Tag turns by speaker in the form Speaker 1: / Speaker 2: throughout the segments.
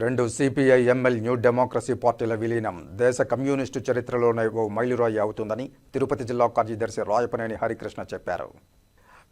Speaker 1: రెండు CPI ML new democracy పార్టీల విలీనం. దేశ కమ్యూనిస్టు చరిత్రలోనే ఓ మైలురాయి అవుతుందని తిరుపతి జిల్లా కార్యదర్శి రాయపనేని హరికృష్ణ చెప్పారు.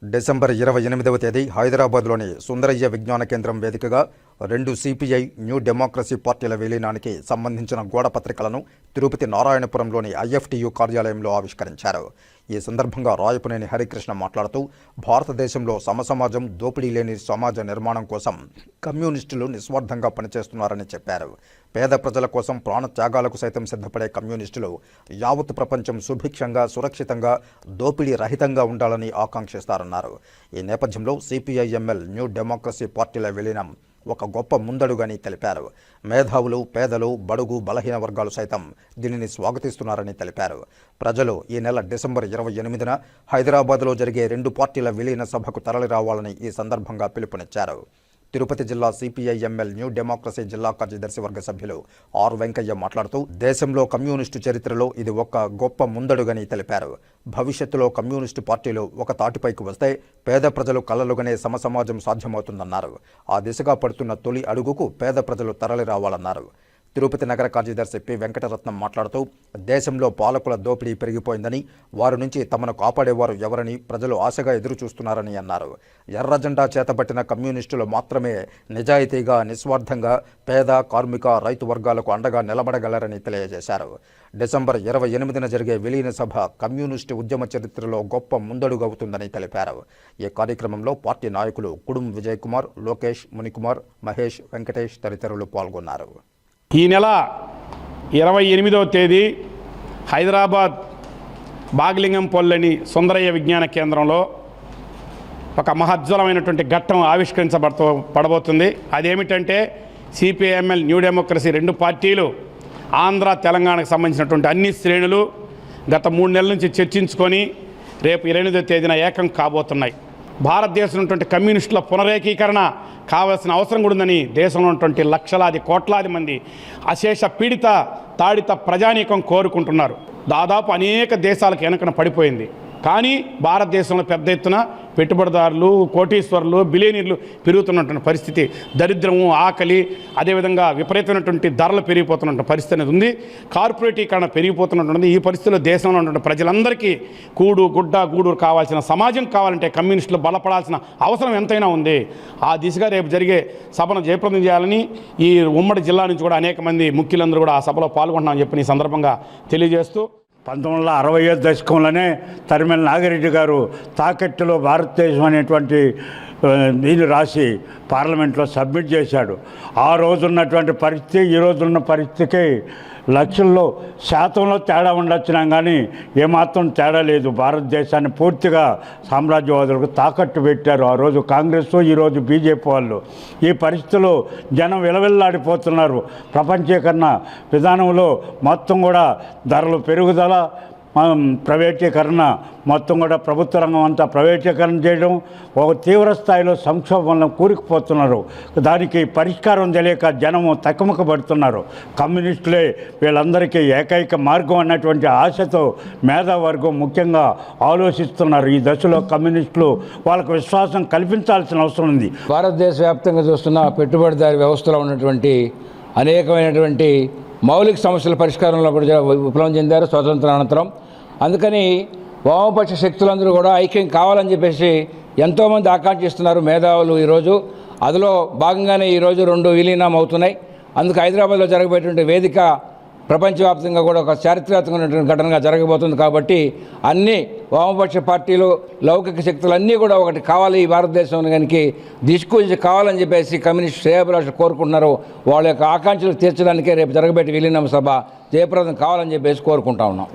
Speaker 1: డిసెంబర్ ఇరవై ఎనిమిదవ తేదీ హైదరాబాద్లోని సుందరయ్య విజ్ఞాన కేంద్రం వేదికగా రెండు సిపిఐ న్యూ డెమోక్రసీ పార్టీల విలీనానికి సంబంధించిన గోడ పత్రికలను తిరుపతి నారాయణపురంలోని ఐఎఫ్టియు కార్యాలయంలో ఆవిష్కరించారు. ఈ సందర్భంగా రాయపునేని హరికృష్ణ మాట్లాడుతూ భారతదేశంలో సమసమాజం దోపిడీ లేని సమాజ నిర్మాణం కోసం కమ్యూనిస్టులు నిస్వార్థంగా పనిచేస్తున్నారని చెప్పారు. పేద ప్రజల కోసం ప్రాణ త్యాగాలకు సైతం సిద్ధపడే కమ్యూనిస్టులు యావత్ ప్రపంచం సుభిక్షంగా సురక్షితంగా దోపిడీ రహితంగా ఉండాలని ఆకాంక్షిస్తారన్నారు. ఈ నేపథ్యంలో సిపిఐఎంఎల్ న్యూ డెమోక్రసీ పార్టీల విలీనం ఒక గొప్ప ముందడుగని తెలిపారు. మేధావులు పేదలు బడుగు బలహీన వర్గాలు సైతం దీనిని స్వాగతిస్తున్నారని తెలిపారు. ప్రజలు ఈ నెల డిసెంబర్ ఇరవై ఎనిమిదిన హైదరాబాద్లో జరిగే రెండు పార్టీల విలీన సభకు తరలిరావాలని ఈ సందర్భంగా పిలుపునిచ్చారు. తిరుపతి జిల్లా సిపిఐఎంఎల్ న్యూ డెమోక్రసీ జిల్లా కార్యదర్శి వర్గ సభ్యులు ఆర్ వెంకయ్య మాట్లాడుతూ దేశంలో కమ్యూనిస్టు చరిత్రలో ఇది ఒక గొప్ప ముందడుగని తెలిపారు. భవిష్యత్తులో కమ్యూనిస్టు పార్టీలు ఒక తాటిపైకి వస్తే పేద ప్రజలు కలలుగనే సమసమాజం సాధ్యమవుతుందన్నారు. ఆ దిశగా పడుతున్న తొలి అడుగుకు పేద ప్రజలు తరలి రావాలన్నారు. తిరుపతి నగర కార్యదర్శి పి. వెంకటరత్నం మాట్లాడుతూ దేశంలో పాలకుల దోపిడీ పెరిగిపోయిందని వారి నుంచి తమను కాపాడేవారు ఎవరని ప్రజలు ఆశగా ఎదురు చూస్తున్నారని అన్నారు. ఎర్ర జెండా చేతబట్టిన కమ్యూనిస్టులు మాత్రమే నిజాయితీగా నిస్వార్థంగా పేద కార్మిక రైతు వర్గాలకు అండగా నిలబడగలరని తెలియజేశారు. డిసెంబర్ ఇరవై ఎనిమిదిన జరిగే విలీన సభ కమ్యూనిస్టు ఉద్యమ చరిత్రలో గొప్ప ముందడుగవుతుందని తెలిపారు. ఈ కార్యక్రమంలో పార్టీ నాయకులు కుడుం విజయ్ కుమార్ లోకేష్ మునికుమార్ మహేష్ వెంకటేష్ తదితరులు పాల్గొన్నారు.
Speaker 2: ఈ నెల ఇరవై ఎనిమిదవ తేదీ హైదరాబాద్ బాగ్లింగంపల్లిని సుందరయ్య విజ్ఞాన కేంద్రంలో ఒక మహజ్వలమైనటువంటి ఘట్టం ఆవిష్కరించబడత పడబోతుంది. అదేమిటంటే సిపిఐఎంఎల్ న్యూ డెమోక్రసీ రెండు పార్టీలు ఆంధ్ర తెలంగాణకు సంబంధించినటువంటి అన్ని శ్రేణులు గత మూడు నెలల నుంచి చర్చించుకొని రేపు ఇరవై తేదీన ఏకం కాబోతున్నాయి. భారతదేశంలో ఉన్నటువంటి కమ్యూనిస్టుల పునరేకీకరణ కావాల్సిన అవసరం కూడా ఉందని దేశంలో ఉన్నటువంటి లక్షలాది కోట్లాది మంది అశేష పీడిత తాడిత ప్రజానీకం కోరుకుంటున్నారు. దాదాపు అనేక దేశాలకు వెనకన పడిపోయింది. కానీ భారతదేశంలో పెద్ద ఎత్తున పెట్టుబడిదారులు కోటీశ్వరులు బిలియనీర్లు పెరుగుతున్నటువంటి పరిస్థితి దరిద్రము ఆకలి అదేవిధంగా విపరీతమైనటువంటి ధరలు పెరిగిపోతున్న పరిస్థితి అనేది ఉంది. కార్పొరేటీకరణ పెరిగిపోతున్నటువంటి ఈ పరిస్థితిలో దేశంలో ఉన్నటువంటి ప్రజలందరికీ కూడు గుడ్డ గూడు కావాల్సిన సమాజం కావాలంటే కమ్యూనిస్టులు బలపడాల్సిన అవసరం ఎంతైనా ఉంది. ఆ దిశగా రేపు జరిగే సభను జయప్రదం చేయాలని ఈ ఉమ్మడి జిల్లా నుంచి కూడా అనేక మంది ముఖ్యులందరూ కూడా ఆ సభలో పాల్గొంటున్నామని చెప్పిన ఈ సందర్భంగా తెలియజేస్తూ
Speaker 3: పంతొమ్మిది వందల అరవై దశకంలోనే తరిమెల నాగిరెడ్డి గారు తాకెట్టులో భారతదేశం అనేటువంటి దీన్ని రాసి పార్లమెంట్లో సబ్మిట్ చేశాడు. ఆ రోజున్నటువంటి పరిస్థితి ఈ రోజున్న పరిస్థితికి లక్షల్లో శాతంలో తేడా ఉండొచ్చినా కానీ ఏమాత్రం తేడా లేదు. భారతదేశాన్ని పూర్తిగా సామ్రాజ్యవాదులకు తాకట్టు పెట్టారు ఆ రోజు కాంగ్రెస్ ఈరోజు బీజేపీ వాళ్ళు. ఈ పరిస్థితిలో జనం విలవిల్లాడిపోతున్నారు. ప్రపంచీకరణ విధానంలో మొత్తం కూడా ధరలు పెరుగుదల మనం ప్రైవేటీకరణ మొత్తం కూడా ప్రభుత్వ రంగం అంతా ప్రైవేటీకరణ చేయడం ఒక తీవ్ర స్థాయిలో సంక్షోభంలో కూరుకుపోతున్నారు. దానికి పరిష్కారం తెలియక జనము తక్కువకబడుతున్నారు కమ్యూనిస్టులే వీళ్ళందరికీ ఏకైక మార్గం అన్నటువంటి ఆశతో మేధావర్గం ముఖ్యంగా ఆలోచిస్తున్నారు. ఈ దశలో కమ్యూనిస్టులు వాళ్ళకు విశ్వాసం కల్పించాల్సిన అవసరం ఉంది.
Speaker 4: భారతదేశ వ్యాప్తంగా చూస్తున్న పెట్టుబడిదారి వ్యవస్థలో ఉన్నటువంటి అనేకమైనటువంటి మౌలిక సమస్యల పరిష్కారంలో కూడా విప్లవం చెందారు స్వాతంత్ర అనంతరం. అందుకని వామపక్ష శక్తులందరూ కూడా ఐక్యం కావాలని చెప్పేసి ఎంతోమంది ఆకాంక్షిస్తున్నారు మేధావులు ఈరోజు అందులో భాగంగానే ఈరోజు రెండు విలీనం అవుతున్నాయి. అందుకు హైదరాబాద్లో జరగబోయేటువంటి వేదిక ప్రపంచవ్యాప్తంగా కూడా ఒక చారిత్రాత్మకమైనటువంటి ఘటనగా జరగబోతుంది కాబట్టి అన్ని వామపక్ష పార్టీలు లౌకిక శక్తులు అన్నీ కూడా ఒకటి కావాలి ఈ భారతదేశంలో కనుక దిష్కూచి కావాలని చెప్పేసి కమ్యూనిస్ట్ శ్రేయభిలాషులు కోరుకుంటున్నారు. వాళ్ళ యొక్క ఆకాంక్షలు తీర్చడానికే రేపు జరగబెట్టి విలీనం సభ జయప్రదం కావాలని చెప్పేసి కోరుకుంటా ఉన్నాం.